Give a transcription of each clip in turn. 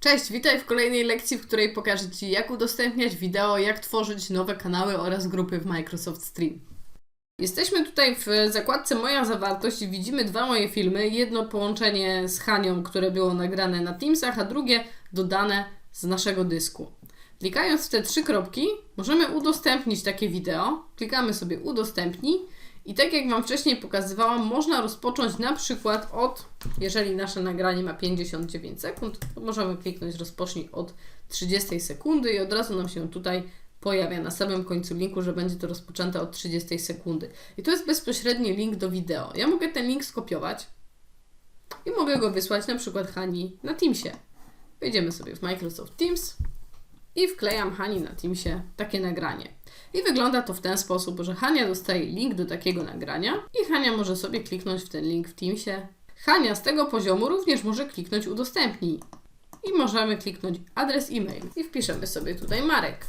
Cześć, witaj w kolejnej lekcji, w której pokażę Ci, jak udostępniać wideo, jak tworzyć nowe kanały oraz grupy w Microsoft Stream. Jesteśmy tutaj w zakładce Moja zawartość i widzimy dwa moje filmy. Jedno połączenie z Hanią, które było nagrane na Teamsach, a drugie dodane z naszego dysku. Klikając w te trzy kropki, możemy udostępnić takie wideo. Klikamy sobie udostępnij i tak jak Wam wcześniej pokazywałam, można rozpocząć na przykład od, jeżeli nasze nagranie ma 59 sekund, to możemy kliknąć rozpocznij od 30 sekundy i od razu nam się tutaj pojawia na samym końcu linku, że będzie to rozpoczęte od 30 sekundy. I to jest bezpośredni link do wideo. Ja mogę ten link skopiować i mogę go wysłać na przykład Hani na Teamsie. Wejdziemy sobie w Microsoft Teams i wklejam Hani na Teamsie takie nagranie. I wygląda to w ten sposób, że Hania dostaje link do takiego nagrania i Hania może sobie kliknąć w ten link w Teamsie. Hania z tego poziomu również może kliknąć udostępnij. I możemy kliknąć adres e-mail i wpiszemy sobie tutaj Marek.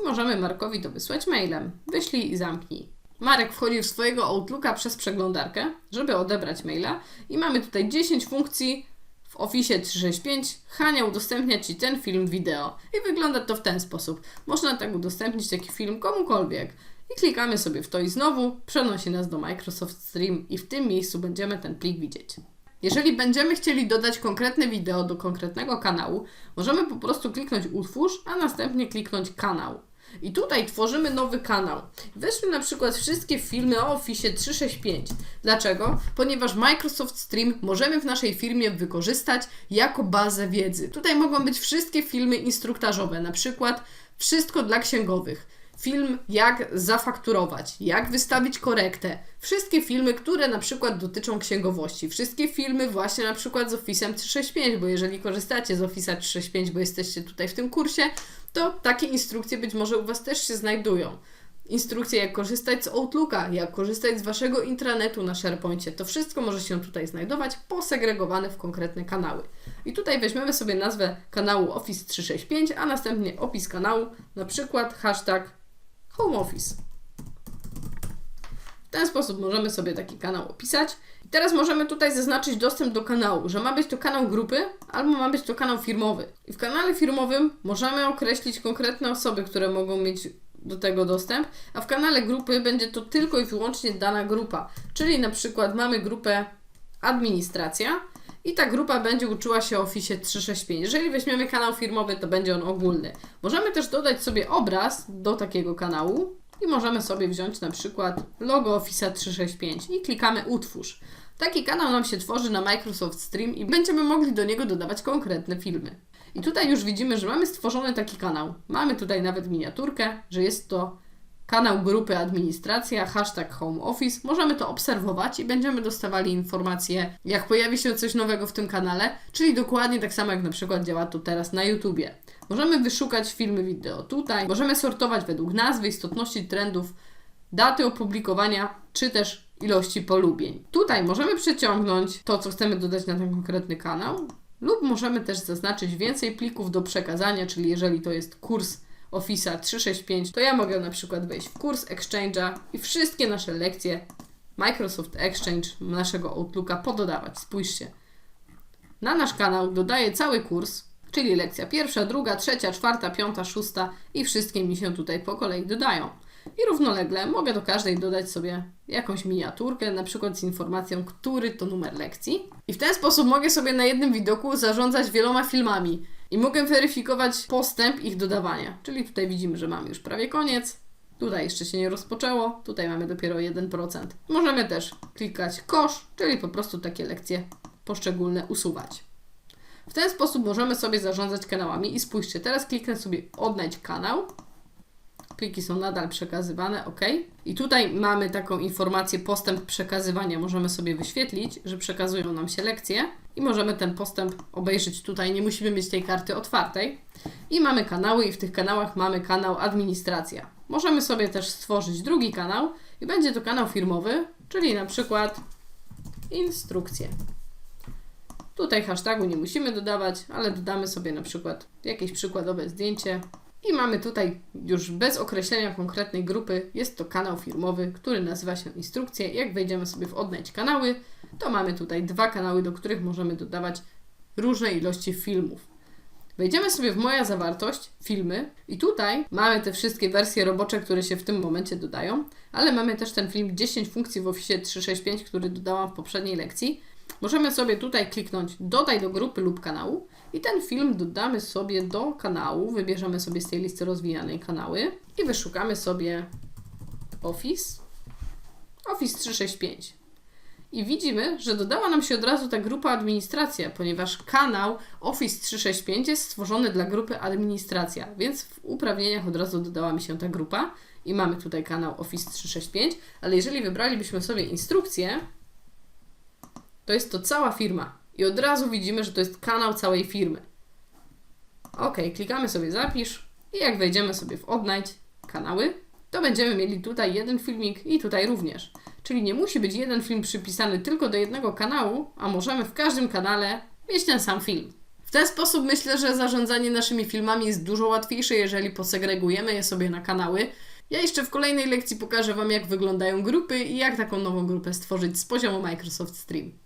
I możemy Markowi to wysłać mailem. Wyślij i zamknij. Marek wchodzi w swojego Outlooka przez przeglądarkę, żeby odebrać maila i mamy tutaj 10 funkcji w Office 365 Hania udostępnia Ci ten film wideo. I wygląda to w ten sposób. Można tak udostępnić taki film komukolwiek. I klikamy sobie w to i znowu przenosi nas do Microsoft Stream i w tym miejscu będziemy ten plik widzieć. Jeżeli będziemy chcieli dodać konkretne wideo do konkretnego kanału, możemy po prostu kliknąć utwórz, a następnie kliknąć kanał. I tutaj tworzymy nowy kanał. Weźmy na przykład wszystkie filmy o Office 365. Dlaczego? Ponieważ Microsoft Stream możemy w naszej firmie wykorzystać jako bazę wiedzy. Tutaj mogą być wszystkie filmy instruktażowe, na przykład wszystko dla księgowych. Film jak zafakturować, jak wystawić korektę. Wszystkie filmy, które na przykład dotyczą księgowości. Wszystkie filmy właśnie na przykład z Office'em 365, bo jeżeli korzystacie z Office'a 365, bo jesteście tutaj w tym kursie, to takie instrukcje być może u Was też się znajdują. Instrukcje, jak korzystać z Outlooka, jak korzystać z Waszego intranetu na SharePoincie. To wszystko może się tutaj znajdować, posegregowane w konkretne kanały. I tutaj weźmiemy sobie nazwę kanału Office 365, a następnie opis kanału, na przykład hashtag Home Office. W ten sposób możemy sobie taki kanał opisać. I teraz możemy tutaj zaznaczyć dostęp do kanału, że ma być to kanał grupy albo ma być to kanał firmowy. I w kanale firmowym możemy określić konkretne osoby, które mogą mieć do tego dostęp, a w kanale grupy będzie to tylko i wyłącznie dana grupa. Czyli na przykład mamy grupę administracja i ta grupa będzie uczyła się Office 365. Jeżeli weźmiemy kanał firmowy, to będzie on ogólny. Możemy też dodać sobie obraz do takiego kanału i możemy sobie wziąć na przykład logo Office 365 i klikamy utwórz. Taki kanał nam się tworzy na Microsoft Stream i będziemy mogli do niego dodawać konkretne filmy. I tutaj już widzimy, że mamy stworzony taki kanał. Mamy tutaj nawet miniaturkę, że jest to kanał grupy administracja, hashtag home office. Możemy to obserwować i będziemy dostawali informacje, jak pojawi się coś nowego w tym kanale, czyli dokładnie tak samo jak na przykład działa to teraz na YouTubie. Możemy wyszukać filmy wideo tutaj, możemy sortować według nazwy, istotności trendów, daty opublikowania, czy też ilości polubień. Tutaj możemy przeciągnąć to, co chcemy dodać na ten konkretny kanał, lub możemy też zaznaczyć więcej plików do przekazania, czyli jeżeli to jest kurs Office'a 365, to ja mogę na przykład wejść w kurs Exchange'a i wszystkie nasze lekcje Microsoft Exchange naszego Outlooka pododawać. Spójrzcie. Na nasz kanał dodaję cały kurs, czyli lekcja pierwsza, druga, trzecia, czwarta, piąta, szósta i wszystkie mi się tutaj po kolei dodają. I równolegle mogę do każdej dodać sobie jakąś miniaturkę, na przykład z informacją, który to numer lekcji. I w ten sposób mogę sobie na jednym widoku zarządzać wieloma filmami i mogę weryfikować postęp ich dodawania. Czyli tutaj widzimy, że mamy już prawie koniec. Tutaj jeszcze się nie rozpoczęło, tutaj mamy dopiero 1%. Możemy też klikać kosz, czyli po prostu takie lekcje poszczególne usuwać. W ten sposób możemy sobie zarządzać kanałami i spójrzcie, teraz kliknę sobie odnajdź kanał. Pliki są nadal przekazywane, ok. I tutaj mamy taką informację postęp przekazywania. Możemy sobie wyświetlić, że przekazują nam się lekcje i możemy ten postęp obejrzeć tutaj. Nie musimy mieć tej karty otwartej. I mamy kanały i w tych kanałach mamy kanał administracja. Możemy sobie też stworzyć drugi kanał i będzie to kanał firmowy, czyli na przykład instrukcje. Tutaj hashtagu nie musimy dodawać, ale dodamy sobie na przykład jakieś przykładowe zdjęcie. I mamy tutaj już bez określenia konkretnej grupy, jest to kanał firmowy, który nazywa się instrukcje. Jak wejdziemy sobie w odnajdź kanały, to mamy tutaj dwa kanały, do których możemy dodawać różne ilości filmów. Wejdziemy sobie w moja zawartość, filmy i tutaj mamy te wszystkie wersje robocze, które się w tym momencie dodają, ale mamy też ten film 10 funkcji w Office 365, który dodałam w poprzedniej lekcji. Możemy sobie tutaj kliknąć dodaj do grupy lub kanału i ten film dodamy sobie do kanału, wybierzemy sobie z tej listy rozwijanej kanały i wyszukamy sobie Office, Office 365. I widzimy, że dodała nam się od razu ta grupa administracja, ponieważ kanał Office 365 jest stworzony dla grupy administracja, więc w uprawnieniach od razu dodała mi się ta grupa i mamy tutaj kanał Office 365, ale jeżeli wybralibyśmy sobie instrukcję, to jest to cała firma i od razu widzimy, że to jest kanał całej firmy. Ok, klikamy sobie zapisz i jak wejdziemy sobie w odnajdź kanały, to będziemy mieli tutaj jeden filmik i tutaj również. Czyli nie musi być jeden film przypisany tylko do jednego kanału, a możemy w każdym kanale mieć ten sam film. W ten sposób myślę, że zarządzanie naszymi filmami jest dużo łatwiejsze, jeżeli posegregujemy je sobie na kanały. Ja jeszcze w kolejnej lekcji pokażę Wam, jak wyglądają grupy i jak taką nową grupę stworzyć z poziomu Microsoft Stream.